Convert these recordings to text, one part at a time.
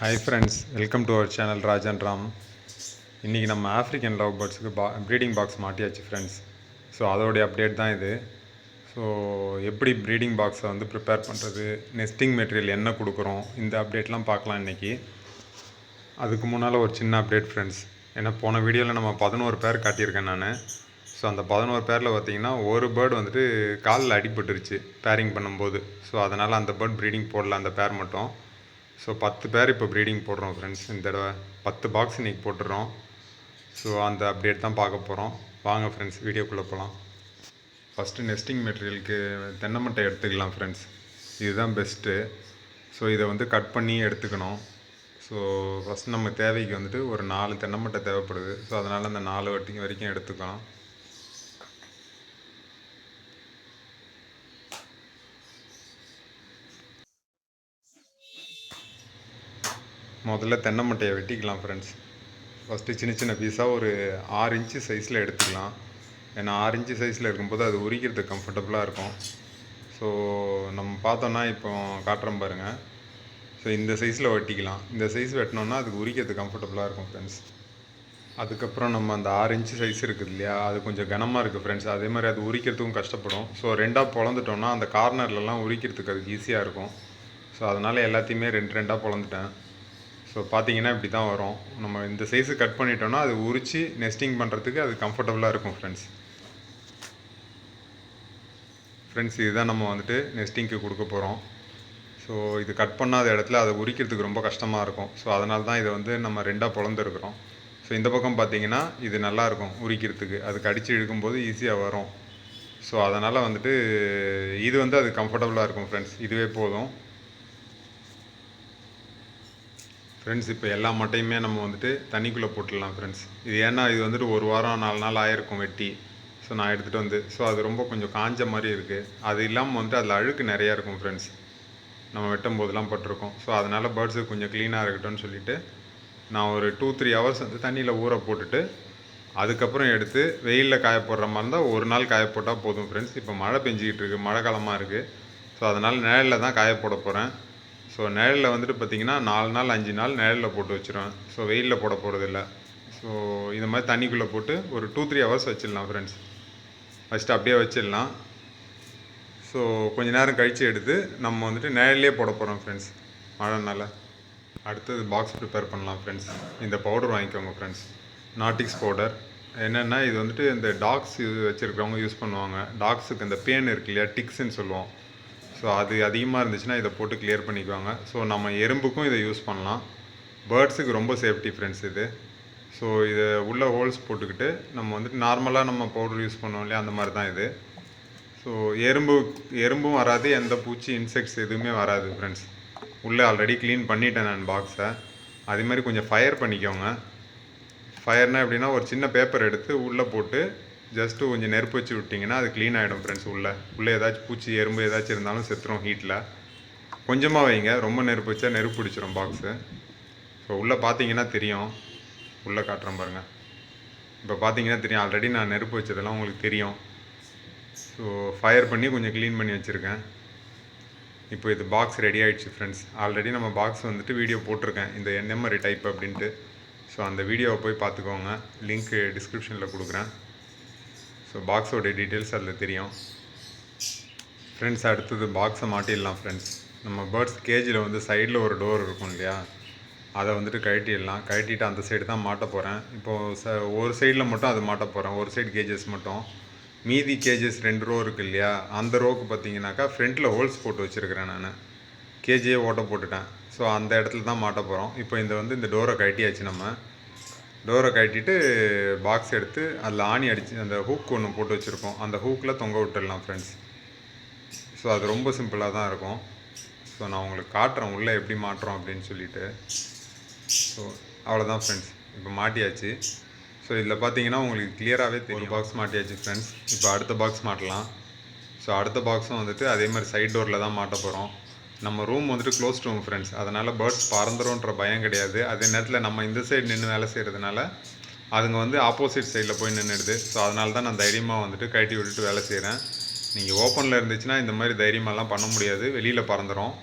Hi friends welcome to our channel Rajan Ram இன்றைக்கி நம்ம African love பேர்ட்ஸுக்கு பா ப்ரீடிங் பாக்ஸ் மாட்டியாச்சு ஃப்ரெண்ட்ஸ் ஸோ அதோடைய அப்டேட் தான் இது. ஸோ எப்படி ப்ரீடிங் பாக்ஸை வந்து ப்ரிப்பேர் பண்ணுறது நெஸ்டிங் மெட்டீரியல் என்ன கொடுக்குறோம் இந்த அப்டேட்லாம் பார்க்கலாம் இன்றைக்கி அதுக்கு முன்னால் ஒரு சின்ன அப்டேட் ஃப்ரெண்ட்ஸ் ஏன்னா போன வீடியோவில் நம்ம பதினோரு பேர் காட்டியிருக்கேன் நான். ஸோ அந்த பதினோரு பேரில் பார்த்தீங்கன்னா ஒரு பேர்டு வந்துட்டு காலில் அடிபட்டுருச்சு பேரிங் பண்ணும்போது. ஸோ அதனால் அந்த பேர்ட் ப்ரீடிங் போடல அந்த பேர் மட்டும். ஸோ பத்து பேர் இப்போ ப்ரீடிங் போடுறோம் ஃப்ரெண்ட்ஸ் இந்த தடவை பத்து பாக்ஸ் இன்றைக்கி போட்டுடுறோம். ஸோ அந்த அப்டேட் தான் பார்க்க போகிறோம் வாங்க ஃப்ரெண்ட்ஸ் வீடியோக்குள்ளே போகலாம் ஃபஸ்ட்டு நெஸ்டிங் மெட்டீரியலுக்கு தென்னை மட்டை எடுத்துக்கலாம் ஃப்ரெண்ட்ஸ் இதுதான் பெஸ்ட்டு ஸோ இதை வந்து கட் பண்ணி எடுத்துக்கணும். ஸோ ஃபஸ்ட் நம்ம தேவைக்கு வந்துட்டு ஒரு நாலு தென்னை மட்டை தேவைப்படுது. ஸோ அதனால் அந்த நாலு வட்டி வரைக்கும் எடுத்துக்கலாம். முதல்ல தென்னை மட்டையை வெட்டிக்கலாம் ஃப்ரெண்ட்ஸ் ஃபஸ்ட்டு சின்ன சின்ன பீஸாக ஒரு ஆறு இன்ச்சு சைஸில் எடுத்துக்கலாம். ஏன்னா ஆறு இன்ச்சு சைஸில் இருக்கும்போது அது உரிக்கிறது கம்ஃபர்டபுளாக இருக்கும். ஸோ நம்ம பார்த்தோன்னா இப்போ காட்டுறோம் பாருங்கள் ஸோ இந்த சைஸில் வெட்டிக்கலாம். இந்த சைஸ் வெட்டினோன்னா அதுக்கு உரிக்கிறது கம்ஃபர்டபுளாக இருக்கும் ஃப்ரெண்ட்ஸ் அதுக்கப்புறம் நம்ம அந்த ஆறு இன்ச்சு சைஸ் இருக்குது இல்லையா அது கொஞ்சம் கனமாக இருக்குது ஃப்ரெண்ட்ஸ் அதே மாதிரி அது உரிக்கிறதுக்கும் கஷ்டப்படும். ஸோ ரெண்டாக பொழந்துட்டோம்னா அந்த கார்னர்லலாம் உரிக்கிறதுக்கு அதுக்கு ஈஸியாக இருக்கும். ஸோ அதனால் எல்லாத்தையுமே ரெண்டு ரெண்டாக பிளந்துட்டேன் ஸோ பார்த்தீங்கன்னா இப்படி தான் வரும். நம்ம இந்த சைஸு கட் பண்ணிட்டோம்னா அது உரித்து நெஸ்டிங் பண்ணுறதுக்கு அது கம்ஃபர்டபுளாக இருக்கும் ஃப்ரெண்ட்ஸ் ஃப்ரெண்ட்ஸ் இதுதான் நம்ம வந்துட்டு நெஸ்டிங்க்கு கொடுக்க போகிறோம் ஸோ இது கட் பண்ணாத இடத்துல அதை உரிக்கிறதுக்கு ரொம்ப கஷ்டமாக இருக்கும். ஸோ அதனால தான் இதை வந்து நம்ம ரெண்டாக பிறந்துருக்குறோம் ஸோ இந்த பக்கம் பார்த்தீங்கன்னா இது நல்லாயிருக்கும் உரிக்கிறதுக்கு. அது கடிச்சு இழுக்கும்போது ஈஸியாக வரும். ஸோ அதனால் வந்துட்டு இது வந்து அது கம்ஃபர்டபுளாக இருக்கும் ஃப்ரெண்ட்ஸ் இதுவே போதும். ஃப்ரெண்ட்ஸ் இப்போ எல்லா மட்டையுமே நம்ம வந்துட்டு தண்ணிக்குள்ளே போட்டுடலாம் ஃப்ரெண்ட்ஸ் இது ஏன்னா இது வந்துட்டு ஒரு வாரம் நாலு நாள் ஆயிருக்கும் வெட்டி. ஸோ நான் எடுத்துகிட்டு வந்து ஸோ அது ரொம்ப கொஞ்சம் காஞ்ச மாதிரி இருக்குது அது இல்லாமல் வந்துட்டு அதில் அழுக்கு நிறையா இருக்கும் ஃப்ரெண்ட்ஸ் நம்ம வெட்டும் போதெல்லாம் பட்டிருக்கோம். ஸோ அதனால் பேர்ட்ஸு கொஞ்சம் க்ளீனாக இருக்கட்டும்னு சொல்லிட்டு நான் ஒரு டூ த்ரீ ஹவர்ஸ் வந்து தண்ணியில் ஊற போட்டுட்டு அதுக்கப்புறம் எடுத்து வெயிலில் காய போடுற மாதிரி இருந்தால் ஒரு நாள் காய போட்டால் போதும் ஃப்ரெண்ட்ஸ் இப்போ மழை பெஞ்சிக்கிட்டு இருக்குது மழை காலமாக இருக்குது ஸோ அதனால் நிழலில் தான் காய போட போகிறேன் ஸோ நிழலில் வந்துட்டு பார்த்திங்கன்னா நாலு நாள் அஞ்சு நாள் நிழலில் போட்டு வச்சுருவேன். ஸோ வெயிலில் போட போகிறதில்ல ஸோ இந்த மாதிரி தண்ணிக்குள்ளே போட்டு ஒரு டூ த்ரீ ஹவர்ஸ் வச்சிடலாம் ஃப்ரெண்ட்ஸ் ஃபஸ்ட்டு அப்படியே வச்சிடலாம். ஸோ கொஞ்ச நேரம் கழித்து எடுத்து நம்ம வந்துட்டு நிழல்லே போட போகிறோம் ஃப்ரெண்ட்ஸ் மழைனால. அடுத்தது பாக்ஸ் ப்ரிப்பேர் பண்ணலாம் ஃப்ரெண்ட்ஸ் இந்த பவுடர் வாங்கிக்கோங்க ஃப்ரெண்ட்ஸ் நாட்டிக்ஸ் பவுடர் என்னென்னா இது வந்துட்டு இந்த டாக்ஸ் இது வச்சுருக்கிறவங்க யூஸ் பண்ணுவாங்க. டாக்ஸுக்கு இந்த பேன் இருக்கு இல்லையா? டிக்ஸ்ன்னு சொல்லுவோம். ஸோ அது அதிகமாக இருந்துச்சுன்னா இதை போட்டு கிளியர் பண்ணிக்குவாங்க. ஸோ நம்ம எறும்புக்கும் இதை யூஸ் பண்ணலாம். பேர்ட்ஸுக்கு ரொம்ப சேஃப்டி ஃப்ரெண்ட்ஸ் இது. ஸோ இதை உள்ள ஹோல்ஸ் போட்டுக்கிட்டு நம்ம வந்துட்டு நார்மலாக நம்ம பவுடர் யூஸ் பண்ணோம் இல்லையா? அந்த மாதிரி தான் இது. ஸோ எறும்பு எறும்பும் வராது எந்த பூச்சி இன்செக்ட்ஸ் எதுவுமே வராது ஃப்ரெண்ட்ஸ் உள்ளே ஆல்ரெடி க்ளீன் பண்ணிட்டேன் நான் பாக்ஸை அதே மாதிரி கொஞ்சம் ஃபயர் பண்ணிக்கோங்க. ஃபயர்னால் எப்படின்னா ஒரு சின்ன பேப்பர் எடுத்து உள்ளே போட்டு ஜஸ்ட்டு கொஞ்சம் நெருப்பு வச்சு விட்டிங்கன்னா அது க்ளீன் ஆகிடும் ஃப்ரெண்ட்ஸ் உள்ளே. உள்ளே ஏதாச்சும் பூச்சி எறும்பு ஏதாச்சும் இருந்தாலும் செத்துரும் ஹீட்டில் கொஞ்சமாக வைங்க. ரொம்ப நெருப்பு வச்சா நெருப்பு பிடிச்சிரும் பாக்ஸு ஸோ உள்ளே பார்த்தீங்கன்னா தெரியும். உள்ளே காட்டுறேன் பாருங்கள் இப்போ பார்த்தீங்கன்னா தெரியும். ஆல்ரெடி நான் நெருப்பு வச்சதெல்லாம் உங்களுக்கு தெரியும். ஸோ ஃபயர் பண்ணி கொஞ்சம் க்ளீன் பண்ணி வச்சுருக்கேன். இப்போ இது பாக்ஸ் ரெடி ஆகிடுச்சு ஃப்ரெண்ட்ஸ் ஆல்ரெடி நம்ம பாக்ஸ் வந்துட்டு வீடியோ போட்டிருக்கேன். இந்த என்எம்ஆர்ஐ டைப் அப்படின்ட்டு. ஸோ அந்த வீடியோவை போய் பார்த்துக்கோங்க லிங்க்கு டிஸ்கிரிப்ஷனில் கொடுக்குறேன். ஸோ பாக்ஸோடைய டீட்டெயில்ஸ் அதில் தெரியும். ஃப்ரெண்ட்ஸ் அடுத்தது பாக்ஸை மாட்டிடலாம் ஃப்ரெண்ட்ஸ் நம்ம பேர்ட்ஸ் கேஜில் வந்து சைடில் ஒரு டோர் இருக்கும் இல்லையா? அதை வந்துட்டு கழட்டிடலாம். கழட்டிட்டு அந்த சைடு தான் மாட்ட போகிறேன் இப்போது ச ஒரு சைடில் மட்டும் அது மாட்ட போகிறேன் ஒரு சைடு கேஜஸ் மட்டும். மீதி கேஜஸ் ரெண்டு ரோ இருக்குது இல்லையா? அந்த ரோக்கு பார்த்தீங்கன்னாக்கா ஃப்ரண்ட்டில் ஹோல்ஸ் போட்டு வச்சுருக்கிறேன் நான். கேஜியே ஓட்ட போட்டுட்டேன். ஸோ அந்த இடத்துல தான் மாட்ட போகிறோம் இப்போ இந்த வந்து இந்த டோரை கழட்டியாச்சு நம்ம. டோரை கட்டிட்டு பாக்ஸ் எடுத்து அதில் ஆணி அடித்து அந்த ஹூக் ஒன்று போட்டு வச்சுருக்கோம் அந்த ஹூக்கில் தொங்க விட்டுடலாம் ஃப்ரெண்ட்ஸ் ஸோ அது ரொம்ப சிம்பிளாக தான் இருக்கும். ஸோ நான் உங்களுக்கு காட்டுறேன் உள்ளே எப்படி மாட்டுறோம் அப்படின்னு சொல்லிட்டு. ஸோ அவ்வளோதான் ஃப்ரெண்ட்ஸ் இப்போ மாட்டியாச்சு. ஸோ இதில் பார்த்தீங்கன்னா உங்களுக்கு கிளியராகவே தெரியும். பாக்ஸ் மாட்டியாச்சு ஃப்ரெண்ட்ஸ் இப்போ அடுத்த பாக்ஸ் மாட்டலாம். ஸோ அடுத்த பாக்ஸும் வந்துட்டு அதே மாதிரி சைட் டோரில் தான் மாட்ட போகிறோம் நம்ம ரூம் வந்துட்டு க்ளோஸ் ரூம் ஃப்ரெண்ட்ஸ் அதனால் பேர்ட்ஸ் பறந்துடும்ன்ற பயம் கிடையாது. அதே நேரத்தில் நம்ம இந்த சைடு நின்று வேலை செய்கிறதுனால அதுங்க வந்து ஆப்போசிட் சைடில் போய் நின்றுடுது ஸோ அதனால தான் நான் தைரியமாக வந்துட்டு கட்டி விட்டுட்டு வேலை செய்கிறேன் நீங்கள் ஓப்பனில் இருந்துச்சுன்னா இந்த மாதிரி தைரியமெல்லாம் பண்ண முடியாது. வெளியில் பறந்துடும்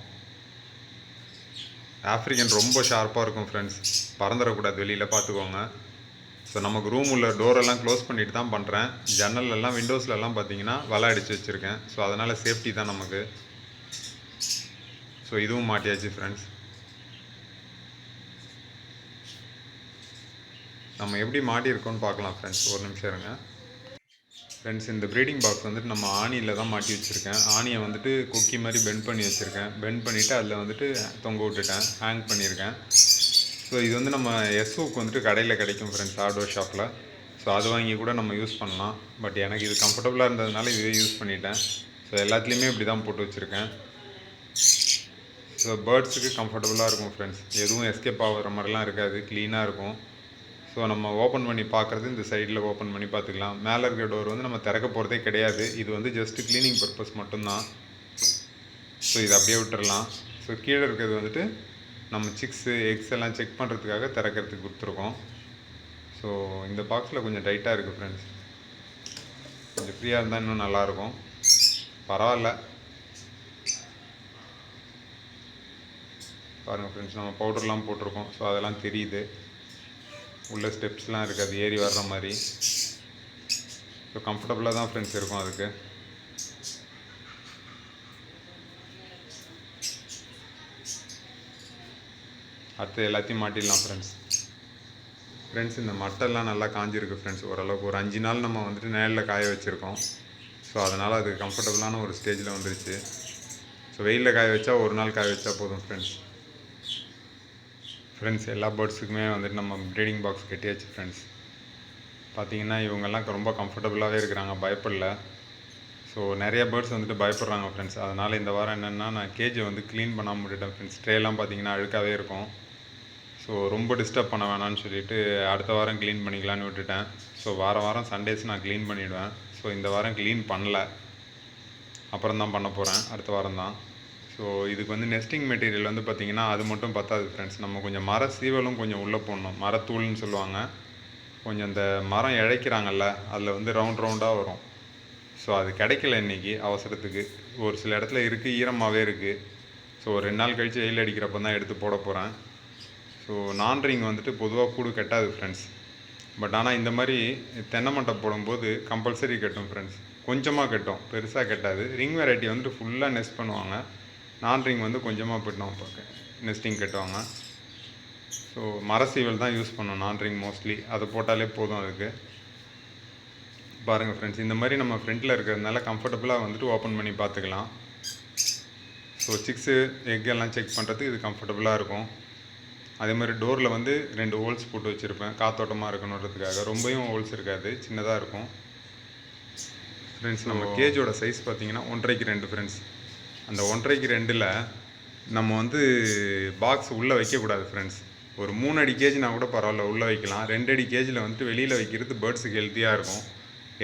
ஆஃப்ரிக்கன் ரொம்ப ஷார்ப்பாக இருக்கும் ஃப்ரெண்ட்ஸ் பறந்துடக்கூடாது வெளியில் பார்த்துக்கோங்க ஸோ நமக்கு ரூம் உள்ள டோரெல்லாம் க்ளோஸ் பண்ணிட்டு தான் பண்ணுறேன் ஜன்னல்லாம் விண்டோஸ்லலாம் பார்த்தீங்கன்னா வலை அடித்து வச்சுருக்கேன். ஸோ அதனால் சேஃப்டி தான் நமக்கு. ஸோ இதுவும் மாட்டியாச்சு ஃப்ரெண்ட்ஸ் நம்ம எப்படி மாட்டியிருக்கோம்னு பார்க்கலாம் ஃப்ரெண்ட்ஸ் ஒரு நிமிஷம் இருங்க. ஃப்ரெண்ட்ஸ் இந்த ப்ரீடிங் பாக்ஸ் வந்துட்டு நம்ம ஆணியில் தான் மாட்டி வச்சுருக்கேன். ஆணியை வந்துட்டு கொக்கி மாதிரி பெண்ட் பண்ணி வச்சுருக்கேன். பெண்ட் பண்ணிவிட்டு அதில் வந்துட்டு தொங்க விட்டுட்டேன். ஹேங் பண்ணியிருக்கேன். ஸோ இது வந்து நம்ம எஸ்ஓக்கு வந்துட்டு கடையில் கிடைக்கும் ஃப்ரெண்ட்ஸ் ஹார்ட்வேர் ஷாப்பில் ஸோ அது வாங்கி கூட நம்ம யூஸ் பண்ணலாம். பட் எனக்கு இது கம்ஃபர்டபுளாக இருந்ததுனால இதுவே யூஸ் பண்ணிட்டேன். ஸோ எல்லாத்துலேயுமே இப்படி தான் போட்டு வச்சுருக்கேன். ஸோ பேர்ட்ஸுக்கு கம்ஃபர்டபுளாக இருக்கும் ஃப்ரெண்ட்ஸ் எதுவும் எஸ்கேப் ஆகிற மாதிரிலாம் இருக்காது. க்ளீனாக இருக்கும். ஸோ நம்ம ஓப்பன் பண்ணி பார்க்குறது இந்த சைடில் ஓப்பன் பண்ணி பார்த்துக்கலாம். மேலே இருக்கிற டோர் வந்து நம்ம திறக்க போகிறதே கிடையாது. இது வந்து ஜஸ்ட் க்ளீனிங் பர்பஸ் மட்டும்தான். ஸோ இதை அப்படியே விட்டுறலாம். ஸோ கீழே இருக்கிறது வந்துட்டு நம்ம சிக்ஸு எக்ஸ் எல்லாம் செக் பண்ணுறதுக்காக திறக்கிறதுக்கு கொடுத்துருக்கோம். ஸோ இந்த பாக்ஸில் கொஞ்சம் டைட்டாக இருக்குது ஃப்ரெண்ட்ஸ் கொஞ்சம் ஃப்ரீயாக இருந்தால் இன்னும் நல்லாயிருக்கும் பரவாயில்ல. பாருங்கள் ஃப்ரெண்ட்ஸ் நம்ம பவுடர்லாம் போட்டிருக்கோம். ஸோ அதெல்லாம் தெரியுது. உள்ள ஸ்டெப்ஸ்லாம் இருக்குது அது ஏறி வர்ற மாதிரி. ஸோ கம்ஃபர்டபுளாக தான் ஃப்ரெண்ட்ஸ் இருக்கும் அதுக்கு. அடுத்து எல்லாத்தையும் மாட்டிடலாம் ஃப்ரெண்ட்ஸ் ஃப்ரெண்ட்ஸ் இந்த மட்டெல்லாம் நல்லா காஞ்சிருக்கு ஃப்ரெண்ட்ஸ் ஓரளவுக்கு. ஒரு அஞ்சு நாள் நம்ம வந்துட்டு நேரில் காய வச்சுருக்கோம். ஸோ அதனால் அது கம்ஃபர்டபுளான ஒரு ஸ்டேஜில் வந்துருச்சு. ஸோ வெயிலில் காய வச்சா ஒரு நாள் காய வச்சா போதும் ஃப்ரெண்ட்ஸ் ஃப்ரெண்ட்ஸ் எல்லா பேர்ட்ஸுக்குமே வந்துட்டு நம்ம ப்ரீடிங் பாக்ஸ் கட்டியாச்சு ஃப்ரெண்ட்ஸ் பார்த்தீங்கன்னா இவங்கெல்லாம் ரொம்ப கம்ஃபர்டபுளாகவே இருக்கிறாங்க பயப்படல. ஸோ நிறைய பேர்ட்ஸ் வந்துட்டு பயப்படுறாங்க ஃப்ரெண்ட்ஸ் அதனால் இந்த வாரம் என்னென்னா நான் கேஜை வந்து க்ளீன் பண்ணாமல் விட்டுட்டேன் ஃப்ரெண்ட்ஸ் ட்ரேலாம் பார்த்தீங்கன்னா அழுக்காகவே இருக்கும். ஸோ ரொம்ப டிஸ்டர்ப் பண்ண வேணாம்னு சொல்லிட்டு அடுத்த வாரம் க்ளீன் பண்ணிக்கலான்னு விட்டுட்டேன். ஸோ வார வாரம் சண்டேஸ் நான் க்ளீன் பண்ணிவிடுவேன் ஸோ இந்த வாரம் க்ளீன் பண்ணல. அப்புறம் தான் பண்ண போகிறேன் அடுத்த வாரம் தான் ஸோ இதுக்கு வந்து நெஸ்டிங் மெட்டீரியல் வந்து பார்த்திங்கன்னா அது மட்டும் பத்தாது ஃப்ரெண்ட்ஸ் நம்ம கொஞ்சம் மர சீவலும் கொஞ்சம் உள்ளே போடணும். மரத்தூள்னு சொல்லுவாங்க. கொஞ்சம் இந்த மரம் இழைக்கிறாங்கல்ல அதில் வந்து ரவுண்ட் ரவுண்டாக வரும். ஸோ அது கிடைக்கல இன்றைக்கி அவசரத்துக்கு. ஒரு சில இடத்துல இருக்குது ஈரமாகவே இருக்குது ஸோ ஒரு ரெண்டு நாள் கழித்து வெயில் அடிக்கிறப்ப தான் எடுத்து போட போகிறேன் ஸோ நான் ரிங் வந்துட்டு பொதுவாக கூடு கட்டாது ஃப்ரெண்ட்ஸ் பட் ஆனால் இந்த மாதிரி தென்னை மட்டை போடும்போது கம்பல்சரி கட்டும் ஃப்ரெண்ட்ஸ் கொஞ்சமாக கட்டும் பெருசாக கட்டாது. ரிங் வெரைட்டி வந்துட்டு ஃபுல்லாக நெஸ்ட் பண்ணுவாங்க. நான் ரிங் வந்து கொஞ்சமாக போட்டோம் பார்க்க நெஸ்டிங் கட்டுவாங்க. ஸோ மரசீவல் தான் யூஸ் பண்ணோம் நான் ரிங் மோஸ்ட்லி அதை போட்டாலே போதும் அதுக்கு. பாருங்கள் ஃப்ரெண்ட்ஸ் இந்த மாதிரி நம்ம ஃப்ரண்ட்டில் இருக்கிறதுனால கம்ஃபர்டபுளாக வந்துட்டு ஓப்பன் பண்ணி பார்த்துக்கலாம். ஸோ சிக்ஸு எக் எல்லாம் செக் பண்ணுறதுக்கு இது கம்ஃபர்டபுளாக இருக்கும். அதே மாதிரி டோரில் வந்து ரெண்டு ஹோல்ஸ் போட்டு வச்சுருப்பேன். காத்தோட்டமாக இருக்கணுன்றதுக்காக. ரொம்பவும் ஹோல்ஸ் இருக்காது. சின்னதாக இருக்கும். ஃப்ரெண்ட்ஸ் நம்ம கேஜோட சைஸ் பார்த்தீங்கன்னா ஒன்றரைக்கு ரெண்டு ஃப்ரெண்ட்ஸ் அந்த ஒன்றரைக்கு ரெண்டில் நம்ம வந்து பாக்ஸ் உள்ளே வைக்கக்கூடாது ஃப்ரெண்ட்ஸ் ஒரு மூணு அடி கேஜினா கூட பரவாயில்ல உள்ளே வைக்கலாம். ரெண்டு அடி கேஜில் வந்துட்டு வெளியில் வைக்கிறது பேர்ட்ஸுக்கு ஹெல்த்தியாக இருக்கும்.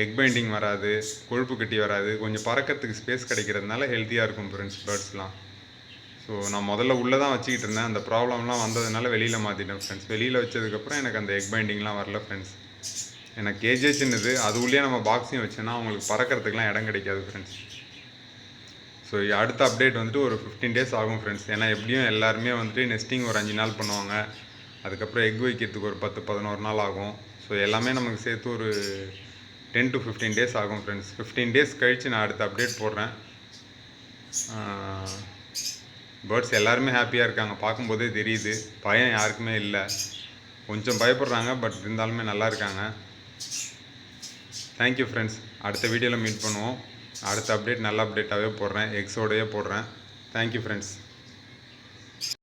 எக் பைண்டிங் வராது கொழுப்பு கட்டி வராது. கொஞ்சம் பறக்கிறதுக்கு ஸ்பேஸ் கிடைக்கிறதுனால ஹெல்த்தியாக இருக்கும் ஃப்ரெண்ட்ஸ் பேர்ட்ஸ்லாம் ஸோ நான் முதல்ல உள்ளே தான் வச்சுக்கிட்டு இருந்தேன். அந்த ப்ராப்ளம்லாம் வந்ததுனால வெளியில் மாற்றிட்டேன் ஃப்ரெண்ட்ஸ் வெளியில் வச்சதுக்கப்புறம் எனக்கு அந்த எக் பைண்டிங்லாம் வரல ஃப்ரெண்ட்ஸ் எனக்கு கேஜே சின்னது. அது உள்ளே நம்ம பாக்ஸையும் வச்சோன்னா அவங்களுக்கு பறக்கிறதுக்குலாம் இடம் கிடைக்காது ஃப்ரெண்ட்ஸ் ஸோ அடுத்த அப்டேட் வந்துட்டு ஒரு ஃபிஃப்டீன் டேஸ் ஆகும் ஃப்ரெண்ட்ஸ் ஏன்னா எப்படியும் எல்லாருமே வந்துட்டு நெஸ்டிங் ஒரு அஞ்சு நாள் பண்ணுவாங்க. அதுக்கப்புறம் எக் வைக்கிறதுக்கு ஒரு பத்து பதினோரு நாள் ஆகும். ஸோ எல்லாமே நமக்கு சேர்த்து ஒரு டென் டு ஃபிஃப்டீன் டேஸ் ஆகும் ஃப்ரெண்ட்ஸ் ஃபிஃப்டீன் டேஸ் கழித்து நான் அடுத்த அப்டேட் போடுறேன். பேர்ட்ஸ் எல்லாருமே ஹாப்பியாக இருக்காங்க. பார்க்கும்போதே தெரியுது. பயம் யாருக்குமே இல்லை. கொஞ்சம் பயப்படுறாங்க பட் இருந்தாலுமே நல்லா இருக்காங்க. தேங்க்யூ ஃப்ரெண்ட்ஸ் அடுத்த வீடியோவில் மீட் பண்ணுவோம். அடுத்த அப்டேட் நல்ல அப்டேட்டாகவே போடுறேன். எக்ஸோடையே போடுறேன். Thank you friends